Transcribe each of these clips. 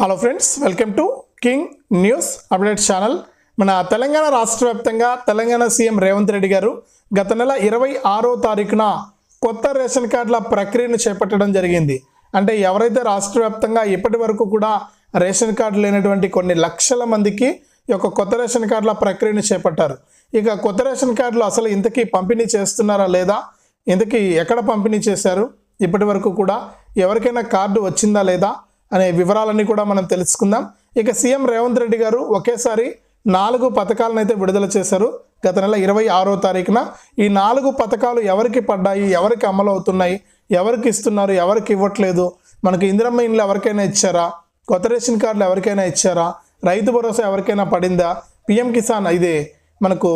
Hello friends welcome to king news update channel మన తెలంగాణ రాష్ట్ర వ్యాప్తంగా తెలంగాణ సీఎం రేవంత్ రెడ్డి గారు గత నెల ఇరవై ఆరో తారీఖున కొత్త రేషన్ కార్డుల ప్రక్రియను చేపట్టడం జరిగింది. అంటే ఎవరైతే రాష్ట్ర వ్యాప్తంగా ఇప్పటి వరకు కూడా రేషన్ కార్డు లేనటువంటి కొన్ని లక్షల మందికి ఈ యొక్క కొత్త రేషన్ కార్డుల ప్రక్రియను చేపట్టారు. ఇక కొత్త రేషన్ కార్డులు అసలు ఇంతకీ పంపిణీ చేస్తున్నారా లేదా? ఇంతకీ ఎక్కడ పంపిణీ చేశారు? ఇప్పటి వరకు కూడా ఎవరికైనా కార్డు వచ్చిందా లేదా? అనే వివరాలన్నీ కూడా మనం తెలుసుకుందాం. ఇక సీఎం రేవంత్ రెడ్డి గారు ఒకేసారి నాలుగు పథకాలను అయితే విడుదల చేశారు. గత నెల ఇరవై ఆరో తారీఖున ఈ నాలుగు పథకాలు ఎవరికి పడ్డాయి ఎవరికి అమలు అవుతున్నాయి ఎవరికి ఇస్తున్నారు ఎవరికి ఇవ్వట్లేదు మనకు ఇందిరమ్మ ఇండ్లు ఎవరికైనా ఇచ్చారా కొత్త రేషన్ కార్డులు ఎవరికైనా ఇచ్చారా రైతు భరోసా ఎవరికైనా పడిందా పిఎం కిసాన్ ఇది మనకు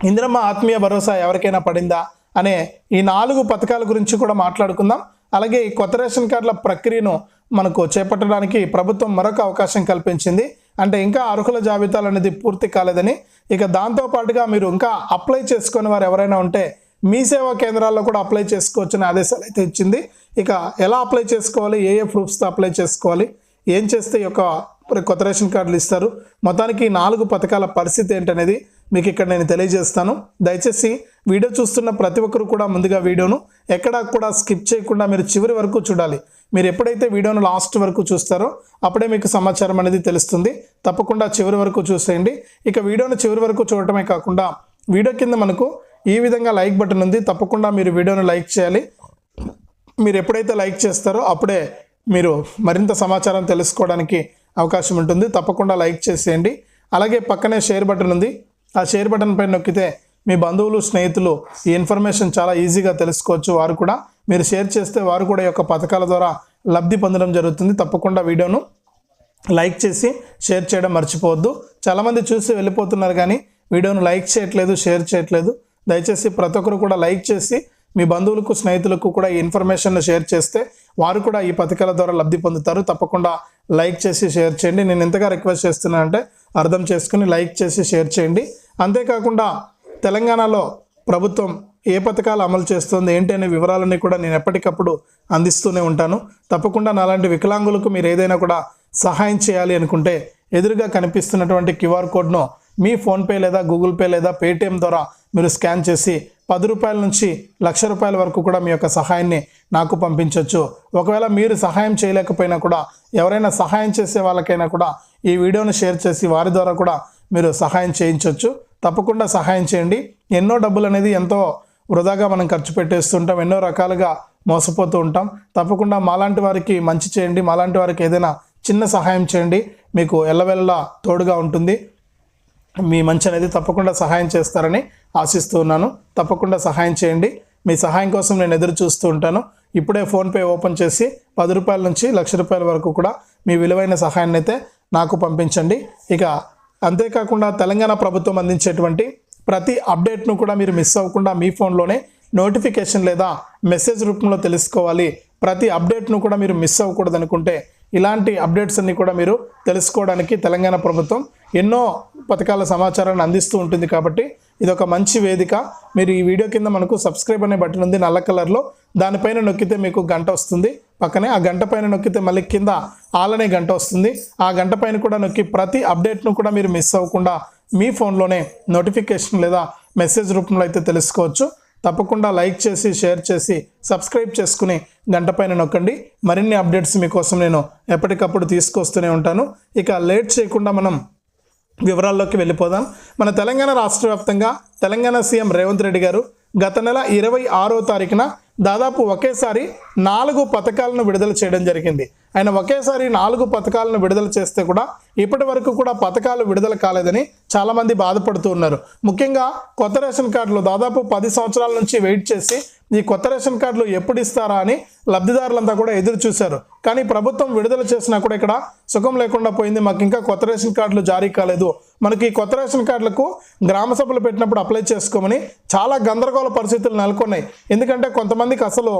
ఇందిరమ్మ ఆత్మీయ భరోసా ఎవరికైనా పడిందా అనే ఈ నాలుగు పథకాల గురించి కూడా మాట్లాడుకుందాం. అలాగే ఈ కొత్త రేషన్ కార్డుల ప్రక్రియను మనకు చేపట్టడానికి ప్రభుత్వం మరొక అవకాశం కల్పించింది. అంటే ఇంకా అర్హుల జాబితాలు అనేది పూర్తి కాలేదని. ఇక దాంతో పాటుగా మీరు ఇంకా అప్లై చేసుకునే వారు ఎవరైనా ఉంటే మీ సేవా కేంద్రాల్లో కూడా అప్లై చేసుకోవచ్చని ఆదేశాలు అయితే ఇచ్చింది. ఇక ఎలా అప్లై చేసుకోవాలి? ఏ ఏ ప్రూఫ్స్తో అప్లై చేసుకోవాలి? ఏం చేస్తే ఈ యొక్క కొత్త రేషన్ కార్డులు ఇస్తారు? మొత్తానికి ఈ నాలుగు పథకాల పరిస్థితి ఏంటనేది మీకు ఇక్కడ నేను తెలియజేస్తాను. దయచేసి వీడియో చూస్తున్న ప్రతి ఒక్కరు కూడా ముందుగా వీడియోను ఎక్కడా కూడా స్కిప్ చేయకుండా మీరు చివరి వరకు చూడాలి. మీరు ఎప్పుడైతే వీడియోను లాస్ట్ వరకు చూస్తారో అప్పుడే మీకు సమాచారం అనేది తెలుస్తుంది. తప్పకుండా చివరి వరకు చూసేయండి. ఇక వీడియోను చివరి వరకు చూడటమే కాకుండా వీడియో కింద మనకు ఈ విధంగా లైక్ బటన్ ఉంది. తప్పకుండా మీరు వీడియోను లైక్ చేయాలి. మీరు ఎప్పుడైతే లైక్ చేస్తారో అప్పుడే మీరు మరింత సమాచారం తెలుసుకోవడానికి అవకాశం ఉంటుంది. తప్పకుండా లైక్ చేసేయండి. అలాగే పక్కనే షేర్ బటన్ ఉంది. ఆ షేర్ బటన్ పైన నొక్కితే మీ బంధువులు స్నేహితులు ఈ ఇన్ఫర్మేషన్ చాలా ఈజీగా తెలుసుకోవచ్చు. వారు కూడా మీరు షేర్ చేస్తే వారు కూడా యొక్క పథకాల ద్వారా లబ్ధి పొందడం జరుగుతుంది. తప్పకుండా వీడియోను లైక్ చేసి షేర్ చేయడం మర్చిపోవద్దు. చాలామంది చూసి వెళ్ళిపోతున్నారు కానీ వీడియోను లైక్ చేయట్లేదు షేర్ చేయట్లేదు. దయచేసి ప్రతి ఒక్కరు కూడా లైక్ చేసి మీ బంధువులకు స్నేహితులకు కూడా ఈ ఇన్ఫర్మేషన్ షేర్ చేస్తే వారు కూడా ఈ పథకాల ద్వారా లబ్ధి పొందుతారు. తప్పకుండా లైక్ చేసి షేర్ చేయండి. నేను ఎంతగా రిక్వెస్ట్ చేస్తున్నానంటే అర్థం చేసుకుని లైక్ చేసి షేర్ చేయండి. అంతేకాకుండా తెలంగాణలో ప్రభుత్వం ఏ పథకాలు అమలు చేస్తుంది ఏంటి అనే వివరాలన్నీ కూడా నేను ఎప్పటికప్పుడు అందిస్తూనే ఉంటాను. తప్పకుండా నాలాంటి వికలాంగులకు మీరు ఏదైనా కూడా సహాయం చేయాలి అనుకుంటే ఎదురుగా కనిపిస్తున్నటువంటి క్యూఆర్ కోడ్ను మీ ఫోన్పే లేదా గూగుల్ పే లేదా పేటిఎం ద్వారా మీరు స్కాన్ చేసి పది రూపాయల నుంచి లక్ష రూపాయల వరకు కూడా మీ యొక్క సహాయాన్ని నాకు పంపించవచ్చు ఒకవేళ మీరు సహాయం చేయలేకపోయినా కూడా ఎవరైనా సహాయం చేసే వాళ్ళకైనా కూడా ఈ వీడియోను షేర్ చేసి వారి ద్వారా కూడా మీరు సహాయం చేయించవచ్చు తప్పకుండా సహాయం చేయండి. ఎన్నో డబ్బులు అనేది ఎంతో వృధాగా మనం ఖర్చు పెట్టేస్తుంటాం. ఎన్నో రకాలుగా మోసపోతూ ఉంటాం. తప్పకుండా మాలాంటి వారికి మంచి చేయండి. మాలాంటి వారికి ఏదైనా చిన్న సహాయం చేయండి. మీకు ఎల్లవెల్లా తోడుగా ఉంటుంది. మీ మంచి అనేది తప్పకుండా సహాయం చేస్తారని ఆశిస్తూ ఉన్నాను. తప్పకుండా సహాయం చేయండి. మీ సహాయం కోసం నేను ఎదురు చూస్తూ ఉంటాను. ఇప్పుడే ఫోన్పే ఓపెన్ చేసి పది రూపాయల నుంచి లక్ష రూపాయల వరకు కూడా మీ విలువైన సహాయాన్ని అయితే నాకు పంపించండి. ఇక అంతేకాకుండా తెలంగాణ ప్రభుత్వం అందించేటువంటి ప్రతి అప్డేట్ను కూడా మీరు మిస్ అవ్వకుండా మీ ఫోన్లోనే నోటిఫికేషన్ లేదా మెసేజ్ రూపంలో తెలుసుకోవాలి. ప్రతి అప్డేట్ను కూడా మీరు మిస్ అవ్వకూడదు అనుకుంటే ఇలాంటి అప్డేట్స్ అన్ని కూడా మీరు తెలుసుకోవడానికి తెలంగాణ ప్రభుత్వం ఎన్నో పథకాల సమాచారాన్ని అందిస్తూ ఉంటుంది కాబట్టి ఇది ఒక మంచి వేదిక. మీరు ఈ వీడియో కింద మనకు సబ్స్క్రైబ్ అనే బటన్ ఉంది నల్ల కలర్లో. దానిపైన నొక్కితే మీకు గంట వస్తుంది. పక్కనే ఆ గంట పైన నొక్కితే మళ్ళీ కింద ఆలనే గంట వస్తుంది. ఆ గంట పైన కూడా నొక్కి ప్రతి అప్డేట్ను కూడా మీరు మిస్ అవ్వకుండా మీ ఫోన్లోనే నోటిఫికేషన్ లేదా మెసేజ్ రూపంలో అయితే తెలుసుకోవచ్చు. తప్పకుండా లైక్ చేసి షేర్ చేసి సబ్స్క్రైబ్ చేసుకుని గంట పైన నొక్కండి. మరిన్ని అప్డేట్స్ మీకోసం నేను ఎప్పటికప్పుడు తీసుకొస్తూనే ఉంటాను. ఇక లేట్ చేయకుండా మనం వివరాల్లోకి వెళ్ళిపోదాం. మన తెలంగాణ రాష్ట్ర వ్యాప్తంగా తెలంగాణ సీఎం రేవంత్ రెడ్డి గారు గత నెల ఇరవై ఆరో తారీఖున దాదాపు ఒకేసారి నాలుగు పథకాలను విడుదల చేయడం జరిగింది. ఆయన ఒకేసారి నాలుగు పథకాలను విడుదల చేస్తే కూడా ఇప్పటి వరకు కూడా పథకాలు విడుదల కాలేదని చాలామంది బాధపడుతూ ఉన్నారు. ముఖ్యంగా కొత్త రేషన్ కార్డులు దాదాపు పది సంవత్సరాల నుంచి వెయిట్ చేసి ఈ కొత్త రేషన్ కార్డులు ఎప్పుడు ఇస్తారా అని లబ్ధిదారులంతా కూడా ఎదురు చూశారు. కానీ ప్రభుత్వం విడుదల చేసినా కూడా ఇక్కడ సుఖం లేకుండా పోయింది. మాకు ఇంకా కొత్త రేషన్ కార్డులు జారీ కాలేదు. మనకి ఈ కొత్త రేషన్ కార్డులకు గ్రామ సభలు పెట్టినప్పుడు అప్లై చేసుకోమని చాలా గందరగోళ పరిస్థితులు నెలకొన్నాయి. ఎందుకంటే కొంతమందికి అసలు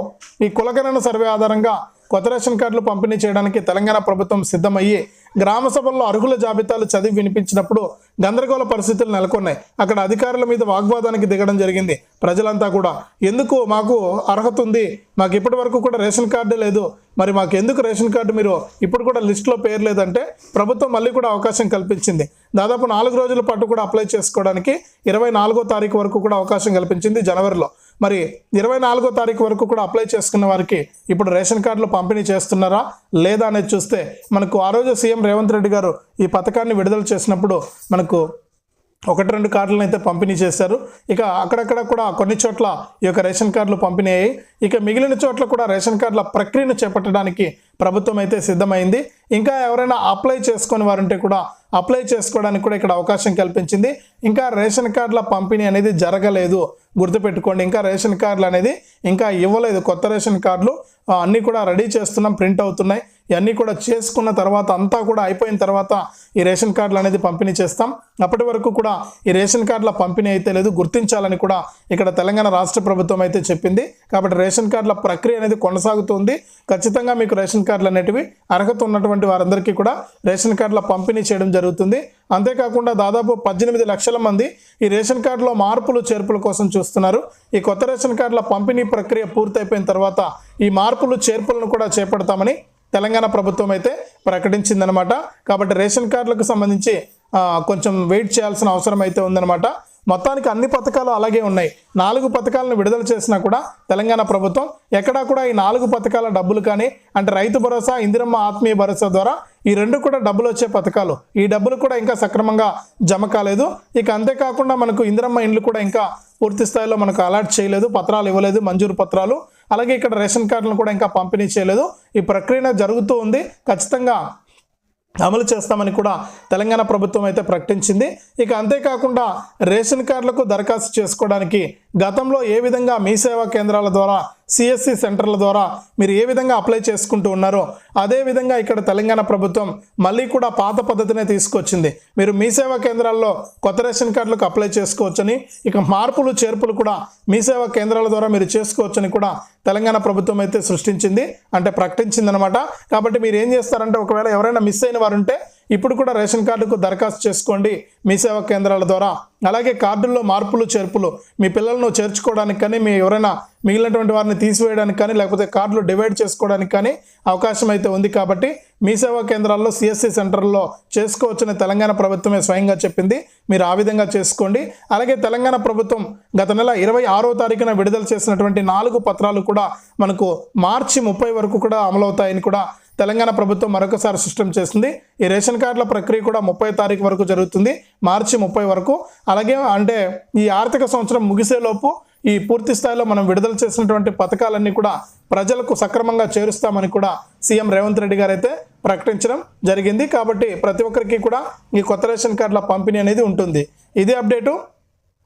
ఈ కులగణన సర్వే ఆధారంగా కొత్త రేషన్ కార్డులు పంపిణీ చేయడానికి తెలంగాణ ప్రభుత్వం సిద్ధమయ్యి గ్రామ సభల్లో అర్హుల జాబితాలు చదివి వినిపించినప్పుడు గందరగోళ పరిస్థితులు నెలకొన్నాయి. అక్కడ అధికారుల మీద వాగ్వాదానికి దిగడం జరిగింది. ప్రజలంతా కూడా ఎందుకు మాకు అర్హత ఉంది? మాకు ఇప్పటి వరకు కూడా రేషన్ కార్డు లేదు. మరి మాకు ఎందుకు రేషన్ కార్డు మీరు ఇప్పుడు కూడా లిస్టులో పేరు లేదంటే ప్రభుత్వం మళ్ళీ కూడా అవకాశం కల్పించింది. దాదాపు నాలుగు రోజుల పాటు కూడా అప్లై చేసుకోవడానికి ఇరవై నాలుగో తారీఖు వరకు కూడా అవకాశం కల్పించింది జనవరిలో. మరి ఇరవై నాలుగో తారీఖు వరకు కూడా అప్లై చేసుకున్న వారికి ఇప్పుడు రేషన్ కార్డులు పంపిణీ చేస్తున్నారా? లేదా అనేది చూస్తే మనకు ఆ రోజు సీఎం రేవంత్ రెడ్డి గారు ఈ పథకాన్ని విడుదల చేసినప్పుడు మనకు ఒకటి రెండు కార్డులను అయితే పంపిణీ చేశారు. ఇక అక్కడక్కడ కూడా కొన్ని చోట్ల ఈ యొక్క రేషన్ కార్డులు పంపిణీ అయ్యాయి. ఇక మిగిలిన చోట్ల కూడా రేషన్ కార్డుల ప్రక్రియను చేపట్టడానికి ప్రభుత్వం అయితే సిద్ధమైంది. ఇంకా ఎవరైనా అప్లై చేసుకొని వారుంటే కూడా అప్లై చేసుకోవడానికి కూడా ఇక్కడ అవకాశం కల్పించింది. ఇంకా రేషన్ కార్డుల పంపిణీ అనేది జరగలేదు. గుర్తుపెట్టుకోండి ఇంకా రేషన్ కార్డులు అనేది ఇంకా ఇవ్వలేదు. కొత్త రేషన్ కార్డులు అన్నీ కూడా రెడీ చేస్తున్నాం ప్రింట్ అవుతున్నాయి. ఇవన్నీ కూడా చేసుకున్న తర్వాత అంతా కూడా అయిపోయిన తర్వాత ఈ రేషన్ కార్డులు అనేది పంపిణీ చేస్తాం. అప్పటి వరకు కూడా ఈ రేషన్ కార్డుల పంపిణీ అయితే లేదు. గుర్తించాలని కూడా ఇక్కడ తెలంగాణ రాష్ట్ర ప్రభుత్వం అయితే చెప్పింది. కాబట్టి రేషన్ కార్డుల ప్రక్రియ అనేది కొనసాగుతుంది. ఖచ్చితంగా మీకు రేషన్ కార్డులు అనేటివి అర్హత ఉన్నటువంటి వారందరికీ కూడా రేషన్ కార్డుల పంపిణీ చేయడం జరుగుతుంది. అంతేకాకుండా దాదాపు పద్దెనిమిది లక్షల మంది ఈ రేషన్ కార్డులో మార్పులు చేర్పుల కోసం చూస్తున్నారు. ఈ కొత్త రేషన్ కార్డుల పంపిణీ ప్రక్రియ పూర్తయిపోయిన తర్వాత ఈ మార్పులు చేర్పులను కూడా చేపడతామని తెలంగాణ ప్రభుత్వం అయితే ప్రకటించిందనమాట. కాబట్టి రేషన్ కార్డులకు సంబంధించి కొంచెం వెయిట్ చేయాల్సిన అవసరం అయితే ఉందన్నమాట మొత్తానికి అన్ని పథకాలు అలాగే ఉన్నాయి. నాలుగు పథకాలను విడుదల చేసినా కూడా తెలంగాణ ప్రభుత్వం ఎక్కడా కూడా ఈ నాలుగు పథకాల డబ్బులు కానీ అంటే రైతు భరోసా ఇందిరమ్మ ఆత్మీయ భరోసా ద్వారా ఈ రెండు కూడా డబ్బులు వచ్చే పథకాలు. ఈ డబ్బులు కూడా ఇంకా సక్రమంగా జమ కాలేదు. ఇక అంతేకాకుండా మనకు ఇందిరమ్మ ఇండ్లు కూడా ఇంకా పూర్తి స్థాయిలో మనకు అలాట్ చేయలేదు. పత్రాలు ఇవ్వలేదు. మంజూరు పత్రాలు అలాగే ఇక్కడ రేషన్ కార్డులను కూడా ఇంకా పంపిణీ చేయలేదు. ఈ ప్రక్రియ జరుగుతూ ఉంది. ఖచ్చితంగా అమలు చేస్తామని కూడా తెలంగాణ ప్రభుత్వం అయితే ప్రకటించింది. ఇక అంతేకాకుండా రేషన్ కార్డులకు దరఖాస్తు చేసుకోవడానికి గతంలో ఏ విధంగా మీ సేవా కేంద్రాల ద్వారా సిఎస్సి సెంటర్ల ద్వారా మీరు ఏ విధంగా అప్లై చేసుకుంటూ ఉన్నారో అదే విధంగా ఇక్కడ తెలంగాణ ప్రభుత్వం మళ్ళీ కూడా పాత పద్ధతినే తీసుకొచ్చింది. మీరు మీ సేవా కేంద్రాల్లో కొత్త రేషన్ కార్డులకు అప్లై చేసుకోవచ్చని ఇక మార్పులు చేర్పులు కూడా మీ సేవా కేంద్రాల ద్వారా మీరు చేసుకోవచ్చని కూడా తెలంగాణ ప్రభుత్వం అయితే సృష్టించింది అంటే ప్రకటించింది అనమాట కాబట్టి మీరు ఏం చేస్తారంటే ఒకవేళ ఎవరైనా మిస్ అయిన వారు ఉంటే ఇప్పుడు కూడా రేషన్ కార్డుకు దరఖాస్తు చేసుకోండి మీ సేవా కేంద్రాల ద్వారా. అలాగే కార్డుల్లో మార్పులు చేర్పులు మీ పిల్లలను చేర్చుకోవడానికి కానీ మీ ఎవరైనా మిగిలినటువంటి వారిని తీసివేయడానికి కానీ లేకపోతే కార్డులు డివైడ్ చేసుకోవడానికి కానీ అవకాశం అయితే ఉంది కాబట్టి మీ సేవా కేంద్రాల్లో సిఎస్సి సెంటర్లో చేసుకోవచ్చని తెలంగాణ ప్రభుత్వమే స్వయంగా చెప్పింది. మీరు ఆ విధంగా చేసుకోండి. అలాగే తెలంగాణ ప్రభుత్వం గత నెల ఇరవై ఆరో తారీఖున విడుదల చేసినటువంటి నాలుగు పత్రాలు కూడా మనకు మార్చి ముప్పై వరకు కూడా అమలవుతాయని కూడా తెలంగాణ ప్రభుత్వం మరొకసారి స్పష్టం చేసింది. ఈ రేషన్ కార్డుల ప్రక్రియ కూడా ముప్పై తారీఖు వరకు జరుగుతుంది. మార్చి ముప్పై వరకు. అలాగే అంటే ఈ ఆర్థిక సంవత్సరం ముగిసేలోపు ఈ పూర్తి స్థాయిలో మనం విడుదల చేసినటువంటి పథకాలన్నీ కూడా ప్రజలకు సక్రమంగా చేరుస్తామని కూడా సీఎం రేవంత్ రెడ్డి గారు అయితే ప్రకటించడం జరిగింది. కాబట్టి ప్రతి ఒక్కరికి కూడా ఈ కొత్త రేషన్ కార్డుల పంపిణీ అనేది ఉంటుంది. ఇదే అప్డేటు